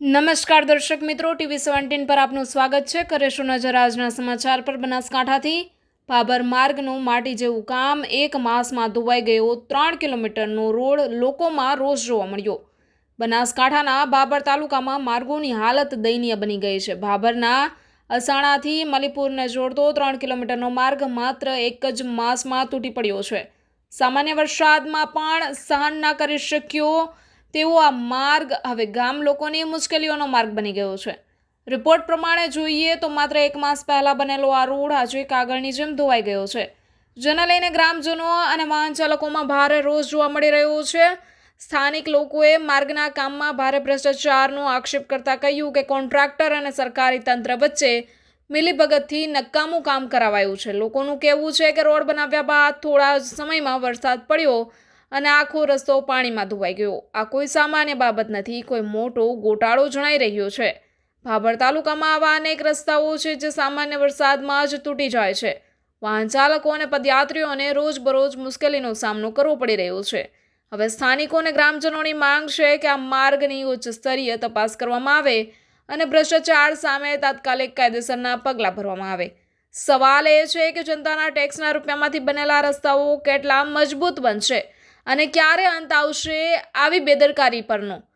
નમસ્કાર દર્શક મિત્રો, ટીવી સેવન્ટીન પર આપનું સ્વાગત છે. કરીશું નજર આજના સમાચાર પર બનાસકાંઠાથી. ભાભર માર્ગનું માટી જેવું કામ એક માસમાં ધોવાઈ ગયો ત્રણ કિલોમીટરનો રોડ લોકોમાં રોષ જોવા મળ્યો. બનાસકાંઠાના ભાભર તાલુકામાં માર્ગોની હાલત દયનીય બની ગઈ છે. ભાભરના અસાણાથી મલીપુરને જોડતો ત્રણ કિલોમીટરનો માર્ગ માત્ર એક જ માસમાં તૂટી પડ્યો છે. સામાન્ય વરસાદમાં પણ સહન ના કરી શક્યો તેવો આ માર્ગ હવે ગામ લોકોની મુશ્કેલીઓનો માર્ગ બની ગયો છે. રિપોર્ટ પ્રમાણે જોઈએ તો માત્ર એક માસ પહેલાં બનેલો આ રોડ આજે કાગળની જેમ ધોવાઈ ગયો છે. જેને લઈને ગ્રામજનો અને વાહન ચાલકોમાં ભારે રોષ જોવા મળી રહ્યો છે. સ્થાનિક લોકોએ માર્ગના કામમાં ભારે ભ્રષ્ટાચારનો આક્ષેપ કરતા કહ્યું કે કોન્ટ્રાક્ટર અને સરકારી તંત્ર વચ્ચે મિલીભગતથી નકામું કામ કરાવાયું છે. લોકોનું કહેવું છે કે રોડ બનાવ્યા બાદ થોડા જ સમયમાં વરસાદ પડ્યો અને આખો રસ્તો પાણીમાં ધોવાઈ ગયો. આ કોઈ સામાન્ય બાબત નથી, કોઈ મોટો ગોટાળો જણાઈ રહ્યો છે. ભાભર તાલુકામાં આવા અનેક રસ્તાઓ છે જે સામાન્ય વરસાદમાં જ તૂટી જાય છે. વાહન ચાલકો અને પદયાત્રીઓને રોજબરોજ મુશ્કેલીનો સામનો કરવો પડી રહ્યો છે. હવે સ્થાનિકો અને ગ્રામજનોની માંગ છે કે આ માર્ગની ઉચ્ચ સ્તરીય તપાસ કરવામાં આવે અને ભ્રષ્ટાચાર સામે તાત્કાલિક કાયદેસરના પગલાં ભરવામાં આવે. સવાલ એ છે કે જનતાના ટેક્સના રૂપિયામાંથી બનેલા રસ્તાઓ કેટલા મજબૂત બનશે અને ક્યારે અંત આવશે આવી બેદરકારી પરનો?